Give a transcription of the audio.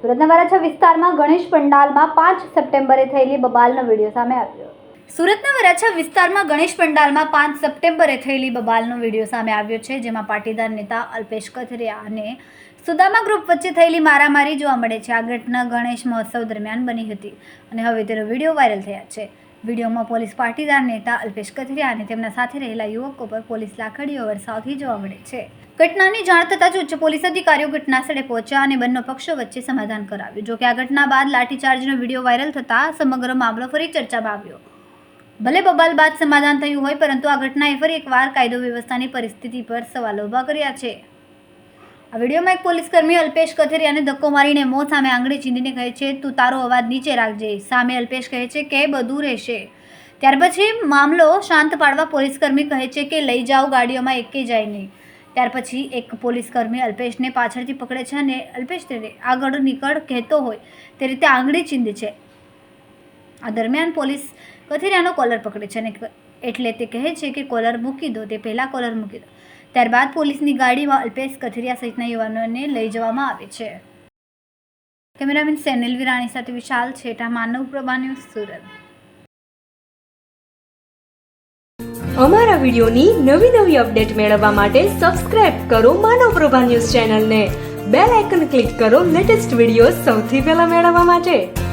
સુરતના વરાછા વિસ્તારમાં ગણેશ પંડાલમાં પાંચ સપ્ટેમ્બરે થયેલી બબાલનો વીડિયો સામે આવ્યો. સુરતના વરાછા વિસ્તારમાં ગણેશ પંડાલમાં પાંચ સપ્ટેમ્બરે થયેલી બબાલનો વીડિયો સામે આવ્યો છે, જેમાં પાટીદાર નેતા અલ્પેશ કથરિયા અને સુદામા ગ્રુપ વચ્ચે થયેલી મારામારી જોવા મળે છે. આ ઘટના ગણેશ મહોત્સવ દરમિયાન બની હતી અને હવે તેનો વીડિયો વાયરલ થયા છે. વિડીયોમાં પોલીસ પાટીદાર નેતા અલ્પેશ કથરિયા અને તેમના સાથે રહેલા યુવકો પર પોલીસ લાકડીઓ વરસાવથી જોવા મળે છે. ઘટનાની જાણ થતાં જ ઉચ્ચ પોલીસ અધિકારીઓ ઘટના સ્થળે પહોંચ્યા અને બંને પક્ષો વચ્ચે સમાધાન કરાવ્યું. જોકે આ ઘટના બાદ લાઠીચાર્જનો વીડિયો વાયરલ થતાં સમગ્ર મામલો ફરી ચર્ચામાં આવ્યો. ભલે બબાલ બાદ સમાધાન થયું હોય, પરંતુ આ ઘટનાએ ફરી એકવાર કાયદો વ્યવસ્થાની પરિસ્થિતિ પર સવાલો ઊભા કર્યા છે. આ વિડીયોમાં એક પોલીસકર્મી અલ્પેશ કથેરિયાને ધક્કો મારીને મો સામે આંગળી ચીંધીને કહે છે, તું તારો અવાજ નીચે રાખજે. સામે અલ્પેશ કહે છે કે, બધું રહેશે. ત્યાર પછી મામલો શાંત પાડવા પોલીસકર્મી કહે છે કે, લઈ જાઓ ગાડીઓમાં એકે જાય નહીં ત્યાર પછી એક પોલીસકર્મી અલ્પેશને પાછળથી પકડે છે અને અલ્પેશ તેને આગળ નીકળ કહેતો હોય તે રીતે આંગળી ચીંધે છે. આ દરમિયાન પોલીસ કથેરિયાનો કોલર પકડે છે અને એટલે તે કહે છે કે, કોલર મૂકી દો. તે પહેલાં કોલર મૂકી દો. ત્યારબાદ પોલીસની ગાડીમાં અલ્પેશ કથિરિયા સહિતના યુવાનોને લઈ જવામાં આવે છે. કેમેરામેન સેનિલ વિરાણી સાથે વિશાલ છેટા, માનવ પ્રભા ન્યૂઝ સુરત. અમારા વિડીયોની નવી નવી અપડેટ મેળવવા માટે સબસ્ક્રાઇબ કરો માનવ પ્રભા ન્યૂઝ ચેનલને. બેલ આઇકન ક્લિક કરો લેટેસ્ટ વીડિયો સૌથી પહેલા મેળવવા માટે.